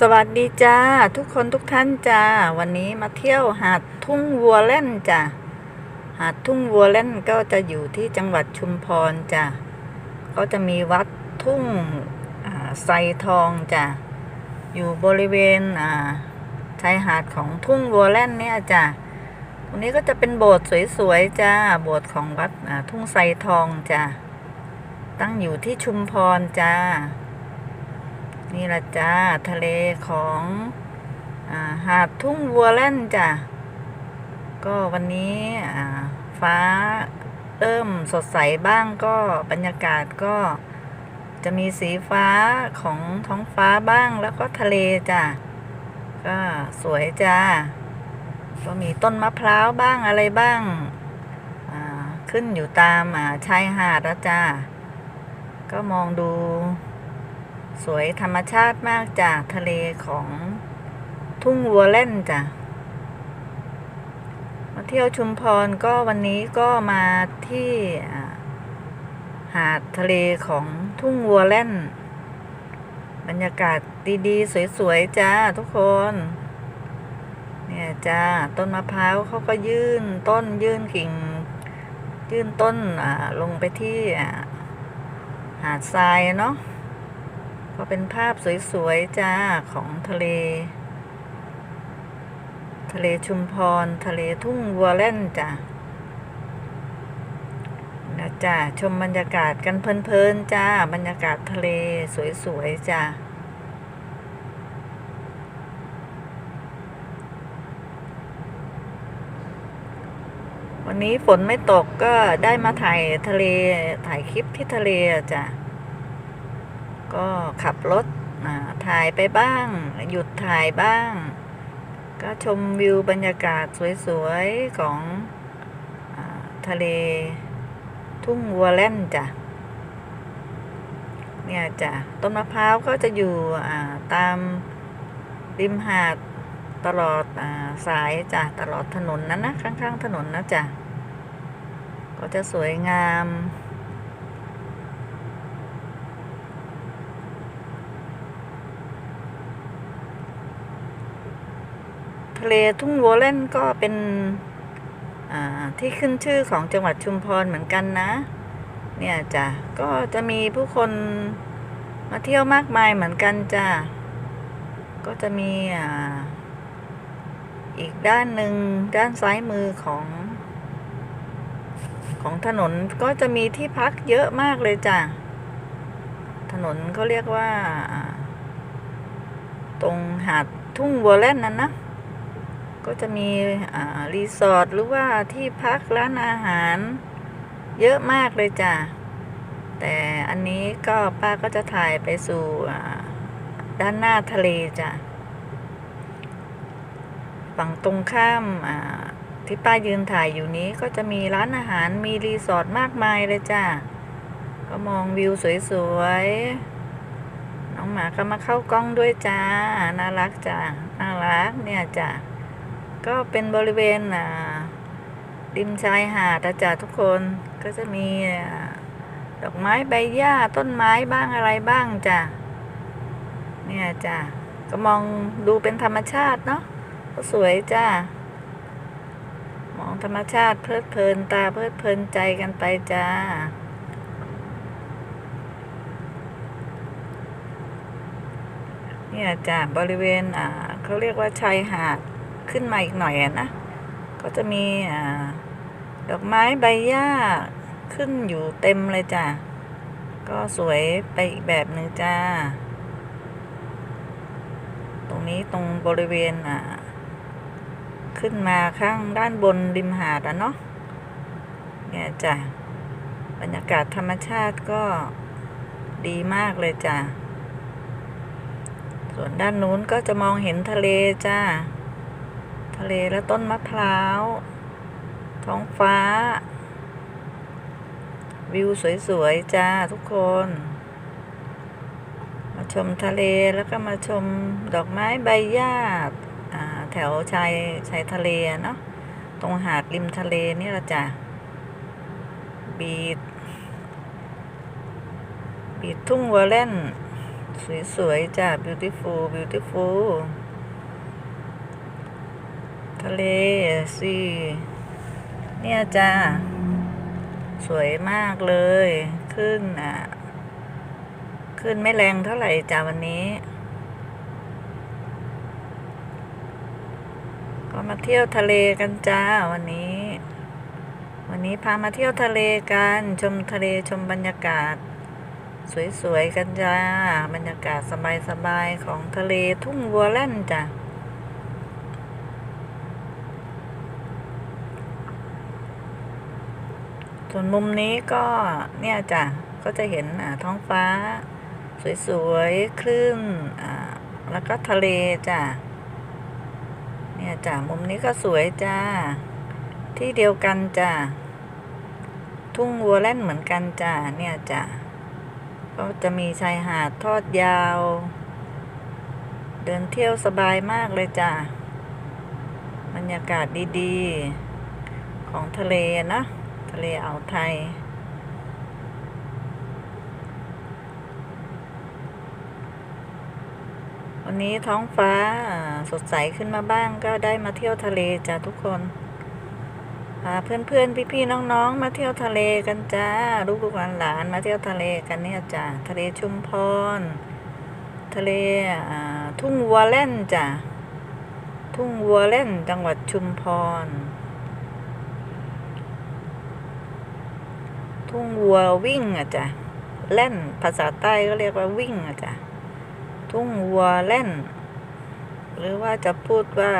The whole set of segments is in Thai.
สวัสดีจ้าทุกคนทุกท่านจ้าวันนี้มาเที่ยวหาดทุ่งวัวเล่นจ้าหาดทุ่งวัวเล่นก็จะอยู่ที่จังหวัดชุมพรจ้าก็จะมีวัดทุ่งไซทองจ้าอยู่บริเวณชายหาดของทุ่งวัวเล่นเนี่ยจ้าตรงนี้ก็จะเป็นโบสถ์สวยๆจ้าโบสถ์ของวัดทุ่งไซทองจ้าตั้งอยู่ที่ชุมพรจ้า นี่ละจ้าทะเลของอหาดทุ่งวัวเล่นจ้ะก็วันนี้ฟ้าเริ่มสดใสบ้างก็บรรยากาศก็จะมีสีฟ้าของท้องฟ้าบ้างแล้วก็ทะเลจ้ะก็สวยจ้าก็มีต้นมะพร้าวบ้างอะไรบ้างขึ้นอยู่ตามชายหาดล้วจ้าก็มองดู สวยธรรมชาติมากจากทะเลของทุ่งวัวเล่นจ้ะ มาเที่ยวชุมพรก็วันนี้ก็มาที่หาดทะเลของทุ่งวัวเล่น บรรยากาศดีๆ สวยๆ จ้าทุกคน เนี่ยจ้าต้นมะพร้าวเขาก็ยื่นต้นยื่นกิ่ง ยื่นต้นอ่าลงไปที่หาดทรายเนาะ ก็เป็นภาพสวยๆ จ้า ของทะเล ทะเลชุมพร ทะเลทุ่งวัวเล่นจ้ะนะจ้าชมบรรยากาศกันเพลินๆ จ้า บรรยากาศทะเลสวยๆ จ้าวันนี้ฝนไม่ตกก็ได้มาถ่ายทะเลถ่ายคลิปที่ทะเลจ้ะ ก็ขับรถถ่ายไปบ้าง หยุดถ่ายบ้าง ก็ชมวิวบรรยากาศสวยๆ ของอทะเลทุ่งวัวเล่นจ้ะ เนี่ยจ้ะ ต้นมะพร้าวก็จะอยู่ตามริมหาดตลอดอสายจ้ะ ตลอดถนนนั้นนะ ข้างๆ ถนนนะจ้ะ ก็จะสวยงาม ทะเลทุ่งวัวเล่นก็เป็นที่ขึ้นชื่อของจังหวัดชุมพรเหมือนกันนะ เนี่ยจ้ะก็จะมีผู้คนมาเที่ยวมากมายเหมือนกันจ้ะก็จะมีอีกด้านหนึ่งด้านซ้ายมือของ ของถนนก็จะมีที่พักเยอะมากเลยจ้ะถนนเขาเรียกว่าอ่าตรงหาดทุ่งวัวเล่นนั้นนะ ก็จะมีรีสอร์ทหรือว่าที่พักร้านอาหารเยอะมากเลยจ้ะ แต่อันนี้ก็ป้าก็จะถ่ายไปสู่ด้านหน้าทะเลจ้ะ ฝั่งตรงข้ามที่ป้ายืนถ่ายอยู่นี้ก็จะมีร้านอาหารมีรีสอร์ทมากมายเลยจ้ะ ก็มองวิวสวยๆ น้องหมาก็มาเข้ากล้องด้วยจ้า น่ารักจ้า น่ารักเนี่ยจ้ะ ก็เป็นบริเวณอ่าริมชายหาดจ้ะทุกคนก็จะมีอดอกไม้ใบหญ้าต้นไม้บ้างอะไรบ้างจ้ะเนี่ยจ้ะก็มองดูเป็นธรรมชาติเนาะก็สวยจ้ามองธรรมชาติเพลิดเพลินตาเพลิดเพลินใจกันไปจ้าเนี่ยจ้ะบริเวณอ่าเขาเรียกว่าชายหาด ขึ้นมาอีกหน่อยนะ ก็จะมีอดอกไม้ใบหญ้าขึ้นอยู่เต็มเลยจ้ะ ก็สวยไปอีกแบบหนึ่งจ้า ตรงนี้ตรงบริเวณอ่าขึ้นมาข้างด้านบนริมหาดอะเนาะ เนี่ยจ้ะ บรรยากาศธรรมชาติก็ดีมากเลยจ้ะ ส่วนด้านนู้นก็จะมองเห็นทะเลจ้า ทะเลและต้นมะพร้าว ท้องฟ้า วิวสวยๆ จ้าทุกคน มาชมทะเลแล้วก็มาชมดอกไม้ใบหญ้าแถวชายชายทะเลเนาะตรงหาดริมทะเลนี่ละจ้ะบีดบีดทุ่งวัวเล่นสวยๆจ้ะ beautiful beautiful ทะเลสิเนี่ยจ้าสวยมากเลย ขึ้นอะ ขึ้นไม่แรงเท่าไหร่จ้าวันนี้ ก็มาเที่ยวทะเลกันจ้าวันนี้ วันนี้พามาเที่ยวทะเลกัน ชมทะเลชมบรรยากาศ สวยๆกันจ้า บรรยากาศสบายๆของทะเลทุ่งวัวแล่นจ้ะ ส่วนมุมนี้ก็เนี่ยจ้ะก็จะเห็นท้องฟ้า สวยๆคลื่นอ่าแล้วก็ทะเลจ้ะเนี่ยจ้ะมุมนี้ก็สวยจ้าที่เดียวกันจ้ะทุ่งวัวแล่นเหมือนกันจ้ะเนี่ยจ้ะก็จะมีชายหาดทอดยาว เดินเที่ยวสบายมากเลยจ้ะบรรยากาศดีๆ ของทะเลนะ ทะเลอ่าวไทย วันนี้ท้องฟ้าสดใสขึ้นมาบ้างก็ได้มาเที่ยวทะเลจ้ะทุกคนพาเพื่อนๆ พี่ๆ น้องๆ มาเที่ยวทะเลกันจ้า ลูกๆหลานๆ มาเที่ยวทะเลกันเนี่ยจ้ะทะเลชุมพร ทะเลทุ่งวัวเล่นจ้ะทุ่งวัวเล่นจังหวัดชุมพร ทุ่งวัววิ่งอะจ้ะเล่นภาษาใต้ก็เรียกว่าวิ่งอะจ้ะทุ่งวัวเล่น หรือว่าจะพูดว่า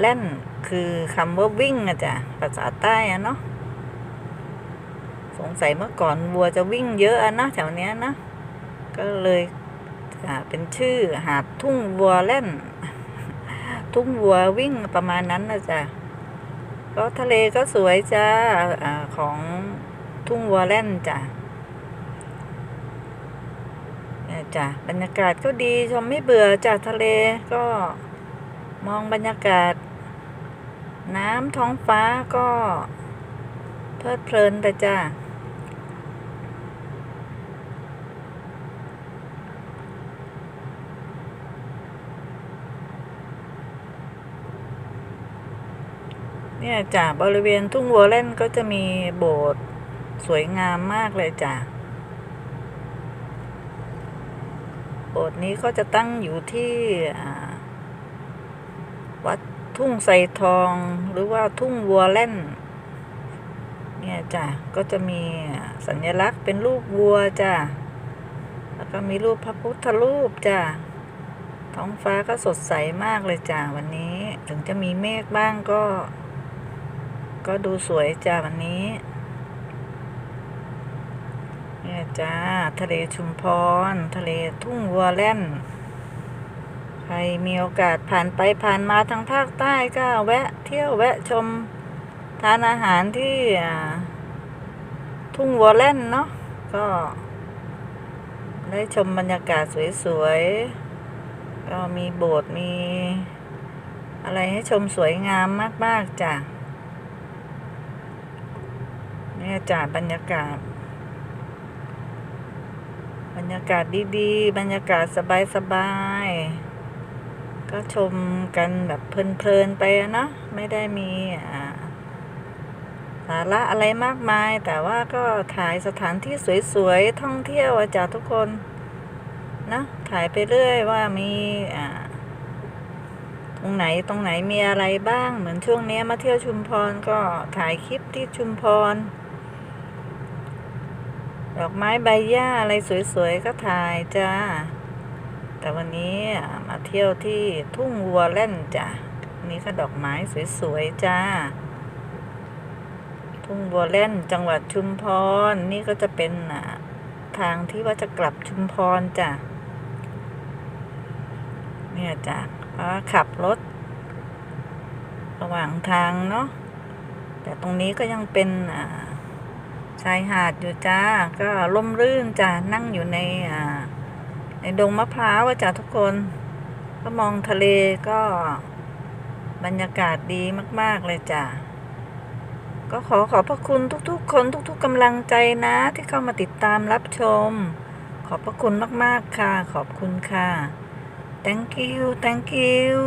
เล่นคือคำว่าวิ่งอะจ้ะภาษาใต้อะเนาะสงสัยเมื่อก่อนวัวจะวิ่งเยอะอะนะแถวเนี้ยนะก็เลยเป็นชื่อหาดทุ่งวัวเล่น ทุ่งวัววิ่งประมาณนั้นนะจ้ะก็ทะเลก็สวยจ้าของ ทุ่งวัวเลนจ้ะเนี่ยจ้ะบรรยากาศก็ดีชมไม่เบื่อจ้ะทะเลก็มองบรรยากาศ น้ำท้องฟ้าก็เพลิดเพลินแต่จ้าเนี่ยจ้ะบริเวณทุ่งวัวเล่นก็จะมีโบสถ์ สวยงามมากเลยจ้ะโบสถ์นี้ก็จะตั้งอยู่ที่วัดทุ่งไทรทองหรือว่าทุ่งวัวเล่น เนี่ยจ้ะ ก็จะมีสัญลักษณ์เป็นรูปวัวจ้ะ แล้วก็มีรูปพระพุทธรูปจ้ะ ท้องฟ้าก็สดใสมากเลยจ้ะ วันนี้ถึงจะมีเมฆบ้างก็ ก็ดูสวยจ้ะ วันนี้ นี่จ้า ทะเลชุมพร ทะเลทุ่งวัวแล่น ใครมีโอกาสผ่านไปผ่านมาทางภาคใต้ก็แวะเที่ยวแวะชมทานอาหารที่ทุ่งวัวแล่นเนาะก็ ได้ชมบรรยากาศสวยๆ ก็มีโบสถ์มี อะไรให้ชมสวยงามมาก ๆ จ้ะเนี่ยจ้ะบรรยากาศ รรยากาศดีๆ บรรยากาศสบายๆ ก็ชมกันแบบเพลินๆไปนะ ไม่ได้มีสาระอะไรมากมาย แต่ว่าก็ถ่ายสถานที่สวยๆ ท่องเที่ยวอะจ้ะทุกคนนะถ่ายไปเรื่อยว่ามีตรงไหนตรงไหนมีอะไรบ้าง เหมือนช่วงนี้มาเที่ยวชุมพรก็ถ่ายคลิปที่ชุมพร ดอกไม้ใบหญ้าอะไรสวยๆก็ถ่ายจ้า แต่วันนี้มาเที่ยวที่ทุ่งวัวเล่นจ้ะนนี้ก็ดอกไม้สวยๆจ้า ทุ่งวัวเล่นจังหวัดชุมพร นี่ก็จะเป็นทางที่ว่าจะกลับชุมพรจ้ะ เนี่ยจ้ะเพราะขับรถ ระหว่างทางเนาะ แต่ตรงนี้ก็ยังเป็นอ่า ชายหาดอยู่จ้า ก็ร่มรื่นจ้านั่งอยู่ในอ่าในดงมะพร้าวจ้าทุกคน ก็มองทะเลก็บรรยากาศดีมาก ๆ เลยจ้าก็ขอขอบพระคุณทุกๆ คนทุก ๆกำลังใจนะ ที่เข้ามาติดตามรับชม ขอบพระคุณมาก ๆ ค่ะ ขอบคุณค่ะ thank you thank you